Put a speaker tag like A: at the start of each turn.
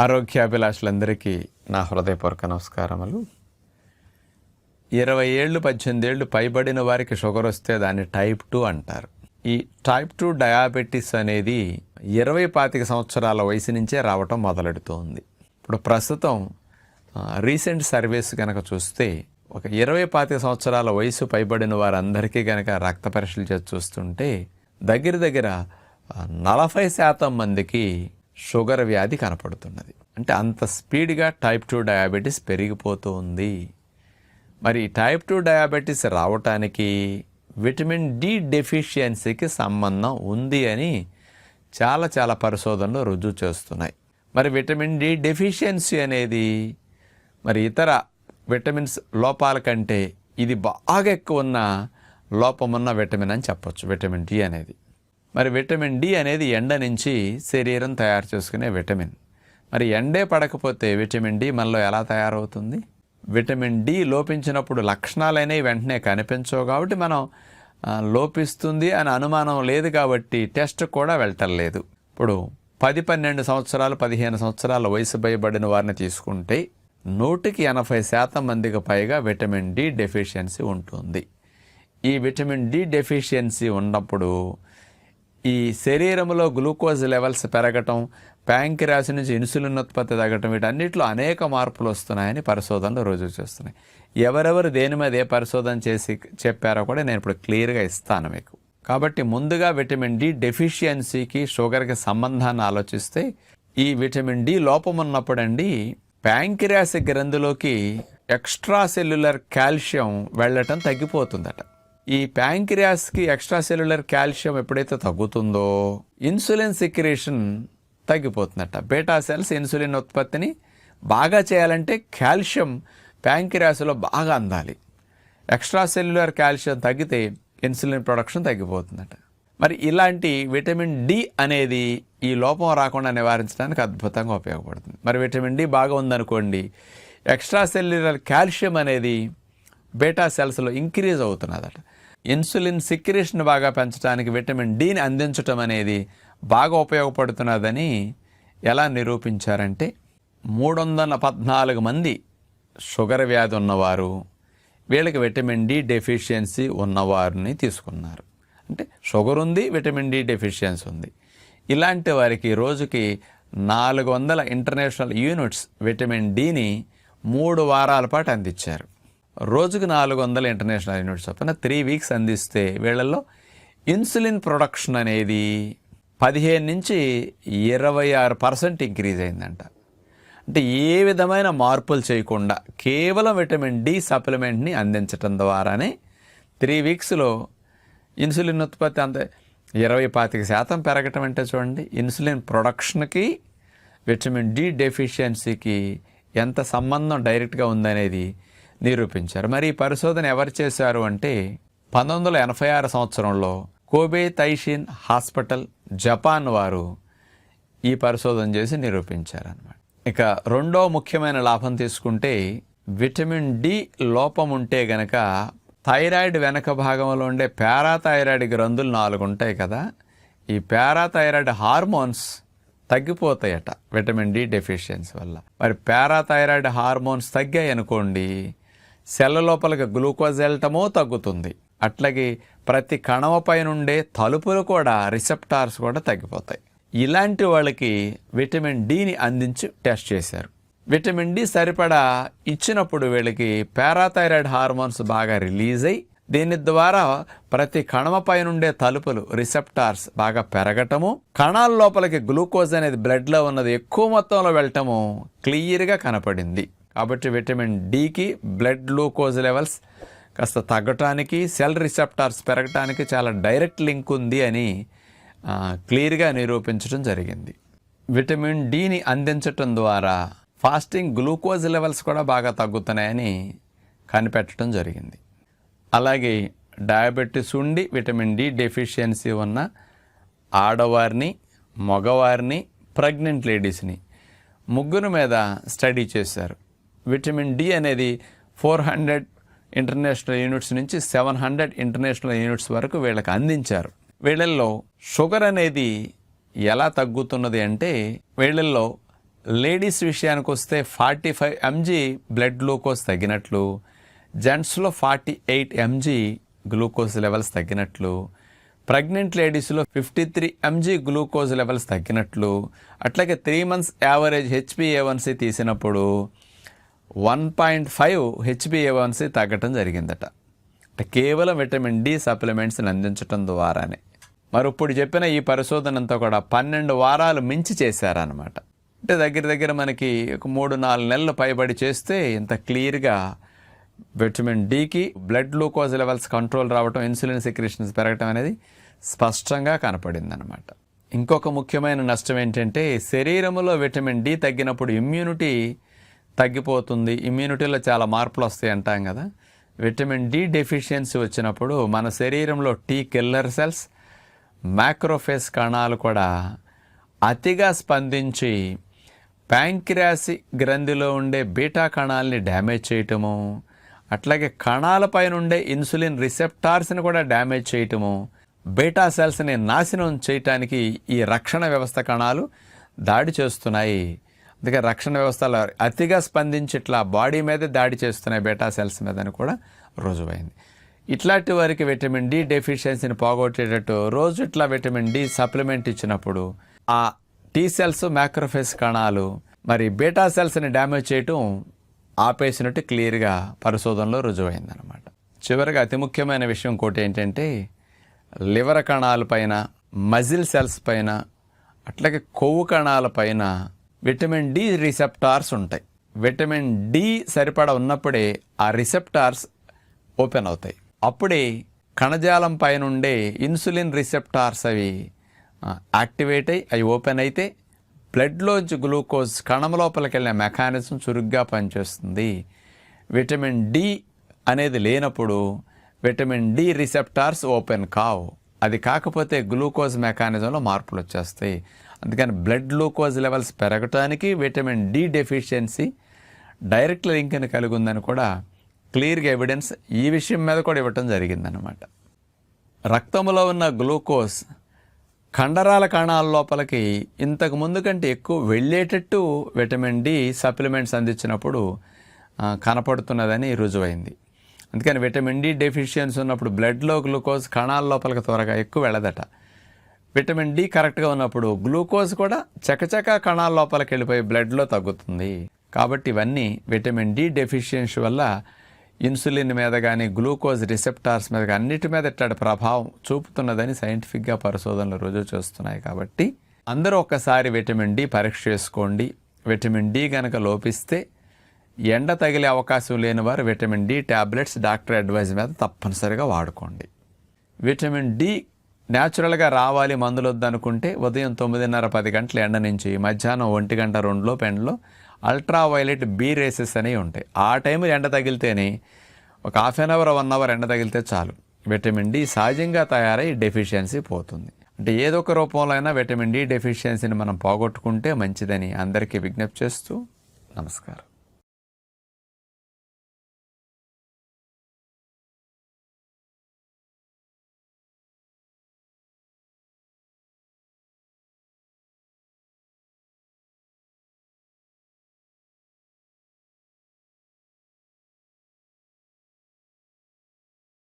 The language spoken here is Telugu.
A: ఆరోగ్యాభిలాషులందరికీ నా హృదయపూర్వక నమస్కారములు. ఇరవై ఏళ్ళు పద్దెనిమిది ఏళ్ళు పైబడిన వారికి షుగర్ వస్తే దాన్ని టైప్ టూ అంటారు. ఈ టైప్ టూ డయాబెటీస్ అనేది ఇరవై పాతిక సంవత్సరాల వయసు నుంచే రావటం మొదలెడుతోంది. ఇప్పుడు ప్రస్తుతం రీసెంట్ సర్వీస్ కనుక చూస్తే ఒక ఇరవై పాతిక సంవత్సరాల వయసు పైబడిన వారందరికీ కనుక రక్త పరీక్షలు చేసి చూస్తుంటే దగ్గర దగ్గర నలభై శాతం మందికి షుగర్ వ్యాధి కనపడుతున్నది. అంటే అంత స్పీడ్గా టైప్ టూ డయాబెటీస్ పెరిగిపోతూ ఉంది మరి టైప్ టూ డయాబెటీస్ రావటానికి విటమిన్ డి డెఫిషియన్సీకి సంబంధం ఉంది అని చాలా చాలా పరిశోధనలు రుజువు చేస్తున్నాయి. మరి విటమిన్ డి డెఫిషియన్సీ అనేది మరి ఇతర విటమిన్స్ లోపాల కంటే ఇది బాగా ఎక్కువ ఉన్న లోపమున్న విటమిన్ అని చెప్పొచ్చు విటమిన్ డి అనేది. మరి విటమిన్ డి అనేది ఎండ నుంచి శరీరం తయారు చేసుకునే విటమిన్. మరి ఎండే పడకపోతే విటమిన్ డి మనలో ఎలా తయారవుతుంది? విటమిన్ డి లోపించినప్పుడు లక్షణాలైనవి వెంటనే కనిపించవు కాబట్టి మనం లోపిస్తుంది అని అనుమానం లేదు కాబట్టి టెస్ట్ కూడా వెళ్ళటం ఇప్పుడు పది పన్నెండు సంవత్సరాలు పదిహేను సంవత్సరాల వయసు భయపడిన వారిని తీసుకుంటే నూటికి ఎనభై శాతం మందికి పైగా విటమిన్ డి డెఫిషియన్సీ ఉంటుంది. ఈ విటమిన్ డి డెఫిషియన్సీ ఉన్నప్పుడు ఈ శరీరంలో గ్లూకోజ్ లెవెల్స్ పెరగటం ప్యాంక్రాస్ నుంచి ఇన్సులిన్ ఉత్పత్తి తగ్గటం వీటన్నిటిలో అనేక మార్పులు వస్తున్నాయని పరిశోధనలు రోజు చేస్తున్నాయి. ఎవరెవరు దేని మీద ఏ పరిశోధన చేసి చెప్పారో కూడా నేను ఇప్పుడు క్లియర్గా ఇస్తాను మీకు. కాబట్టి ముందుగా విటమిన్ డి డెఫిషియన్సీకి షుగర్కి సంబంధాన్ని ఆలోచిస్తే ఈ విటమిన్ డి లోపం ఉన్నప్పుడండి ప్యాంక్రాస్ గ్రంథిలోకి ఎక్స్ట్రా సెల్యులర్ కాల్షియం వెళ్ళటం తగ్గిపోతుందట. ఈ ప్యాంక్రియాస్కి ఎక్స్ట్రా సెల్యులర్ కాల్షియం ఎప్పుడైతే తగ్గుతుందో ఇన్సులిన్ సిక్రేషన్ తగ్గిపోతుందట. బేటా సెల్స్ ఇన్సులిన్ ఉత్పత్తిని బాగా చేయాలంటే కాల్షియం ప్యాంక్రియాస్లో బాగా అందాలి. ఎక్స్ట్రా సెల్యులర్ కాల్షియం తగ్గితే ఇన్సులిన్ ప్రొడక్షన్ తగ్గిపోతుందట. మరి ఇలాంటి విటమిన్ డి అనేది ఈ లోపం రాకుండా నివారించడానికి అద్భుతంగా ఉపయోగపడుతుంది. మరి విటమిన్ డి బాగా ఉందనుకోండి ఎక్స్ట్రా సెల్యులర్ కాల్షియం అనేది బేటా సెల్స్లో ఇంక్రీజ్ అవుతున్నదట. ఇన్సులిన్ సిక్రేషన్ బాగా పెంచడానికి విటమిన్ డిని అందించటం అనేది బాగా ఉపయోగపడుతున్నదని ఎలా నిరూపించారంటే మూడు వందల పద్నాలుగు మంది షుగర్ వ్యాధి ఉన్నవారు వీళ్ళకి విటమిన్ డి డెఫిషియన్సీ ఉన్నవారిని తీసుకున్నారు. అంటే షుగర్ ఉంది విటమిన్ డి డెఫిషియన్సీ ఉంది. ఇలాంటి వారికి రోజుకి నాలుగు వందల ఇంటర్నేషనల్ యూనిట్స్ విటమిన్ డిని మూడు వారాల పాటు అందించారు. రోజుకు నాలుగు వందల ఇంటర్నేషనల్ యూనిట్స్ చొప్పున త్రీ వీక్స్ అందిస్తే వీళ్ళల్లో ఇన్సులిన్ ప్రొడక్షన్ అనేది పదిహేను నుంచి ఇరవై ఆరు పర్సెంట్ ఇంక్రీజ్ అయిందంట. అంటే ఏ విధమైన మార్పులు చేయకుండా కేవలం విటమిన్ డి సప్లిమెంట్ని అందించటం ద్వారానే త్రీ వీక్స్లో ఇన్సులిన్ ఉత్పత్తి అంత ఇరవై పాతిక శాతం పెరగటం అంటే చూడండి ఇన్సులిన్ ప్రొడక్షన్కి విటమిన్ డి డెఫిషియన్సీకి ఎంత సంబంధం డైరెక్ట్గా ఉందనేది నిరూపించారు. మరి ఈ పరిశోధన ఎవరు చేశారు అంటే పంతొమ్మిది వందల ఎనభై ఆరు సంవత్సరంలో కోబే తైషిన్ హాస్పిటల్ జపాన్ వారు ఈ పరిశోధన చేసి నిరూపించారనమాట ఇక రెండో ముఖ్యమైన లాభం తీసుకుంటే విటమిన్ డి లోపం ఉంటే గనక థైరాయిడ్ వెనక భాగంలో ఉండే పారాథైరాయిడ్ గ్రంథులు నాలుగు ఉంటాయి కదా ఈ పారాథైరాయిడ్ హార్మోన్స్ తగ్గిపోతాయట విటమిన్ డి డెఫిషియన్సీ వల్ల. మరి పారాథైరాయిడ్ హార్మోన్స్ తగ్గాయి అనుకోండి సెల్ లోపలికి గ్లూకోజ్ వెళ్ళటమో తగ్గుతుంది. అట్లాగే ప్రతి కణమపై నుండే తలుపులు కూడా రిసెప్టార్స్ కూడా తగ్గిపోతాయి. ఇలాంటి వాళ్ళకి విటమిన్ డిని అందించి టెస్ట్ చేశారు. విటమిన్ డి సరిపడా ఇచ్చినప్పుడు వీళ్ళకి పారాథైరాయిడ్ హార్మోన్స్ బాగా రిలీజ్ అయ్యి దీని ద్వారా ప్రతి కణమపై నుండే తలుపులు రిసెప్టార్స్ బాగా పెరగటము కణాల లోపలికి గ్లూకోజ్ అనేది బ్లడ్లో ఉన్నది ఎక్కువ మొత్తంలో వెళ్ళటము క్లియర్గా కనపడింది. కాబట్టి విటమిన్ డికి బ్లడ్ గ్లూకోజ్ లెవెల్స్ కాస్త తగ్గటానికి సెల్ రిసెప్టార్స్ పెరగటానికి చాలా డైరెక్ట్ లింక్ ఉంది అని క్లియర్గా నిరూపించడం జరిగింది. విటమిన్ డిని అందించటం ద్వారా ఫాస్టింగ్ గ్లూకోజ్ లెవెల్స్ కూడా బాగా తగ్గుతున్నాయని కనిపెట్టడం జరిగింది. అలాగే డయాబెటీస్ ఉండి విటమిన్ డి డెఫిషియన్సీ ఉన్న ఆడవారిని మగవారిని ప్రెగ్నెంట్ లేడీస్ని ముగ్గురు మీద స్టడీ చేశారు. విటమిన్ డి అనేది ఫోర్ హండ్రెడ్ ఇంటర్నేషనల్ యూనిట్స్ నుంచి సెవెన్ హండ్రెడ్ ఇంటర్నేషనల్ యూనిట్స్ వరకు వీళ్ళకి అందించారు. వీళ్ళల్లో షుగర్ అనేది ఎలా తగ్గుతున్నది అంటే వీళ్ళల్లో లేడీస్ విషయానికి వస్తే forty five MG blood glucose తగ్గినట్లు జెంట్స్లో forty eight MG glucose levels తగ్గినట్లు pregnant లేడీస్లో fifty three MG glucose levels తగ్గినట్లు అట్లాగే త్రీ మంత్స్ యావరేజ్ హెచ్పిఏవన్సీ తీసినప్పుడు వన్ పాయింట్ ఫైవ్ హెచ్బిఏవన్సీ తగ్గటం జరిగిందట. అంటే కేవలం విటమిన్ డి సప్లిమెంట్స్ని అందించడం ద్వారానే. మరి ఇప్పుడు చెప్పిన ఈ పరిశోధన అంతా కూడా పన్నెండు వారాలు మించి చేశారనమాట అంటే దగ్గర దగ్గర మనకి ఒక మూడు నాలుగు నెలలు పైబడి చేస్తే ఇంత క్లియర్గా విటమిన్ డికి బ్లడ్ గ్లూకోజ్ లెవెల్స్ కంట్రోల్ రావటం ఇన్సులిన్ సెక్రేషన్స్ పెరగటం అనేది స్పష్టంగా కనపడింది అనమాట ఇంకొక ముఖ్యమైన నష్టం ఏంటంటే శరీరంలో విటమిన్ డి తగ్గినప్పుడు ఇమ్యూనిటీ తగ్గిపోతుంది. ఇమ్యూనిటీలో చాలా మార్పులు వస్తాయి అంటాం కదా. విటమిన్ డి డెఫిషియన్సీ వచ్చినప్పుడు మన శరీరంలో టీ కిల్లర్ సెల్స్ మ్యాక్రోఫేస్ కణాలు కూడా అతిగా స్పందించి ప్యాంక్రియాసి గ్రంథిలో ఉండే బీటా కణాలని డ్యామేజ్ చేయటము అట్లాగే కణాలపైన ఉండే ఇన్సులిన్ రిసెప్టార్స్ని కూడా డ్యామేజ్ చేయటము బీటా సెల్స్ని నాశనం చేయటానికి ఈ రక్షణ వ్యవస్థ కణాలు దాడి చేస్తున్నాయి. అందుకే రక్షణ వ్యవస్థలో అతిగా స్పందించి ఇట్లా బాడీ మీదే దాడి చేస్తున్నాయి బీటా సెల్స్ మీద అని కూడా రుజువైంది. ఇట్లాంటి వారికి విటమిన్ డి డెఫిషియన్సీని పోగొట్టేటట్టు రోజు ఇట్లా విటమిన్ డి సప్లిమెంట్ ఇచ్చినప్పుడు ఆ టీ సెల్స్ మ్యాక్రోఫేస్ కణాలు మరి బీటా సెల్స్ని డ్యామేజ్ చేయటం ఆపేసినట్టు క్లియర్గా పరిశోధనలో రుజువైందనమాట చివరిగా అతి ముఖ్యమైన విషయం ఇంకోటి ఏంటంటే లివర్ కణాల పైన మజిల్ సెల్స్ పైన అట్లాగే కొవ్వు కణాల పైన విటమిన్ డి రిసెప్టార్స్ ఉంటాయి. విటమిన్ డి సరిపడా ఉన్నప్పుడే ఆ రిసెప్టార్స్ ఓపెన్ అవుతాయి. అప్పుడే కణజాలం పైన ఉండే ఇన్సులిన్ రిసెప్టార్స్ అవి యాక్టివేట్ అయ్యి అవి ఓపెన్ అయితే బ్లడ్లోంచి గ్లూకోజ్ కణం లోపలికి వెళ్ళిన మెకానిజం చురుగ్గా పనిచేస్తుంది. విటమిన్ డి అనేది లేనప్పుడు విటమిన్ డి రిసెప్టార్స్ ఓపెన్ కావు. అది కాకపోతే గ్లూకోజ్ మెకానిజంలో మార్పులు వచ్చేస్తాయి. అందుకని బ్లడ్ గ్లూకోజ్ లెవెల్స్ పెరగటానికి విటమిన్ డి డెఫిషియన్సీ డైరెక్ట్ లింక్ని కలిగి ఉందని కూడా క్లియర్గా ఎవిడెన్స్ ఈ విషయం మీద కూడా ఇవ్వటం జరిగిందనమాట రక్తంలో ఉన్న గ్లూకోజ్ కండరాల కణాల లోపలికి ఇంతకు ముందు కంటే ఎక్కువ వెళ్ళేటట్టు విటమిన్ డి సప్లిమెంట్స్ అందించినప్పుడు కనపడుతున్నదని రుజువైంది. అందుకని విటమిన్ డి డెఫిషియన్సీ ఉన్నప్పుడు బ్లడ్లో గ్లూకోజ్ కణాల లోపలికి త్వరగా ఎక్కువ వెళ్ళదట. విటమిన్ డి కరెక్ట్గా ఉన్నప్పుడు గ్లూకోజ్ కూడా చకచక కణాల లోపలికి వెళ్ళిపోయి బ్లడ్లో తగ్గుతుంది. కాబట్టి ఇవన్నీ విటమిన్ డి డెఫిషియన్సీ వల్ల ఇన్సులిన్ మీద కానీ గ్లూకోజ్ రిసెప్టార్స్ మీద కానీ అన్నిటి మీద ఇట్లాంటి ప్రభావం చూపుతున్నదని సైంటిఫిక్గా పరిశోధనలు రుజువు చేస్తున్నాయి కాబట్టి అందరూ ఒక్కసారి విటమిన్ డి పరీక్ష చేసుకోండి. విటమిన్ డి కనుక లోపిస్తే ఎండ తగిలే అవకాశం లేని వారు vitamin D tablets doctor advice మీద తప్పనిసరిగా వాడుకోండి. విటమిన్ డి న్యాచురల్గా రావాలి మందులు వద్దనుకుంటే ఉదయం తొమ్మిదిన్నర పది గంటల ఎండ నుంచి మధ్యాహ్నం ఒంటి గంట రెండులో పెండ్లో అల్ట్రా వైలెట్ బీ రేసెస్ అనేవి ఉంటాయి. ఆ టైంలో ఎండ తగిలితేనే ఒక half an hour one hour ఎండ తగిలితే చాలు. విటమిన్ డి సహజంగా తయారై డెఫిషియన్సీ పోతుంది. అంటే ఏదో ఒక రూపంలో అయినా విటమిన్ డి డెఫిషియన్సీని మనం పోగొట్టుకుంటే మంచిదని అందరికీ విజ్ఞప్తి చేస్తూ నమస్కారం.